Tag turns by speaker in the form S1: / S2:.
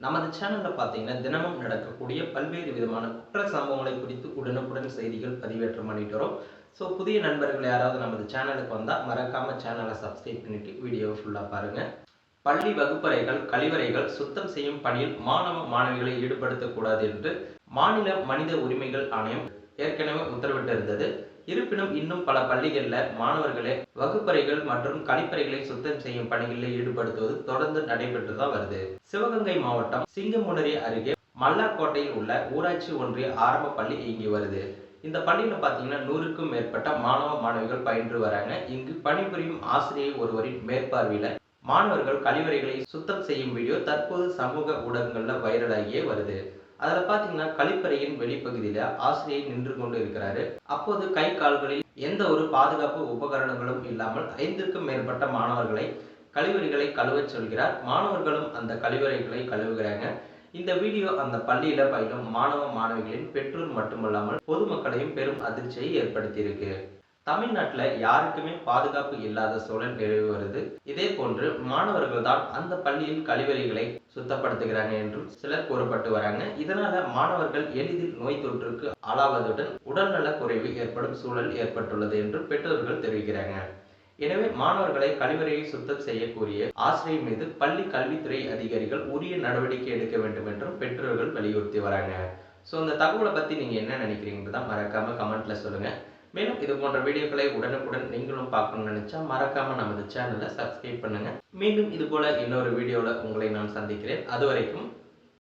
S1: நமது சேனலில் பார்த்தீங்கன்னா தினமும் நடக்கக்கூடிய பல்வேறு விதமான குற்ற சம்பவங்களை குறித்து உடனுக்குடன் செய்திகள் பதிவேற்றம் பண்ணிட்டு வரோம் ஸோ புதிய நண்பர்கள் யாராவது நமது சேனலுக்கு வந்தால் மறக்காம சேனலை சப்ஸ்கிரைப் பண்ணிட்டு வீடியோவை ஃபுல்லாக பாருங்க. பள்ளி வகுப்பறைகள் கழிவறைகள் சுத்தம் செய்யும் பணியில் மாணவ மாணவிகளை ஈடுபடுத்தக்கூடாது என்று மாநில மனித உரிமைகள் ஆணையம் ஏற்கனவே உத்தரவிட்டிருந்தது. இருப்பினும் இன்னும் பல பள்ளிகளில் மாணவர்களை வகுப்பறைகள் மற்றும் கழிப்பறைகளை சுத்தம் செய்யும் பணிகளில் ஈடுபடுத்துவது தொடர்ந்து நடைபெற்று தான் வருது. சிவகங்கை மாவட்டம் சிங்கமுனரி அருகே மல்லார்கோட்டையில் உள்ள ஊராட்சி ஒன்றிய ஆரம்ப பள்ளி இயங்கி வருது. இந்த பள்ளியில பார்த்தீங்கன்னா நூறுக்கும் மேற்பட்ட மாணவ மாணவிகள் பயின்று வராங்க. இங்கு பணிபுரியும் ஆசிரியை ஒருவரின் மேற்பார்வையில மாணவர்கள் கழிவறைகளை சுத்தம் செய்யும் வீடியோ தற்போது சமூக ஊடகங்கள்ல வைரலாகியே வருது. அதுல பாத்தீங்கன்னா கழிப்பறையின் வெளிப்பகுதியில ஆசிரியை நின்று கொண்டு இருக்கிறாரு. அப்போது கை கால்களில் எந்த ஒரு பாதுகாப்பு உபகரணங்களும் இல்லாமல் ஐந்திற்கும் மேற்பட்ட மாணவர்களை கழிவறைகளை கழுவச் சொல்கிறார். மாணவர்களும் அந்த கழிவறைகளை கழுவுகிறாங்க. இந்த வீடியோ அந்த பள்ளியில பயிலும் மாணவ மாணவிகளின் பெற்றோர் மட்டுமல்லாமல் பொதுமக்களையும் பெரும் அதிர்ச்சியை ஏற்படுத்தியிருக்கு. தமிழ்நாட்டுல யாருக்குமே பாதுகாப்பு இல்லாத சூழல் நிலவி வருது இதே போன்று மாணவர்கள் தான் அந்த பள்ளியில் கழிவறைகளை சுத்தப்படுத்துகிறாங்க என்றும் சிலர் கூறப்பட்டு வராங்க. இதனால மாணவர்கள் எளிதில் நோய் தொற்றுக்கு ஆளாவதுடன் உடல்நல குறைவு ஏற்படும் சூழல் ஏற்பட்டுள்ளது என்று பெற்றோர்கள் தெரிவிக்கிறாங்க. எனவே மாணவர்களை கழிவறையை சுத்தம் செய்யக்கூடிய ஆசிரியர் மீது பள்ளி கல்வித்துறை அதிகாரிகள் உரிய நடவடிக்கை எடுக்க வேண்டும் என்றும் பெற்றோர்கள் வலியுறுத்தி வராங்க. ஸோ அந்த தகவலை பத்தி நீங்க என்ன நினைக்கிறீங்கிறத மறக்காம கமெண்ட்ல சொல்லுங்க. மேலும் இது போன்ற வீடியோக்களை உடனுக்குடன் நீங்களும் பார்க்கணும்னு நினைச்சா மறக்காம நமது சேனலை சப்ஸ்கிரைப் பண்ணுங்க. மீண்டும் இது போல இன்னொரு வீடியோவில் உங்களை நான் சந்திக்கிறேன். அது வரைக்கும்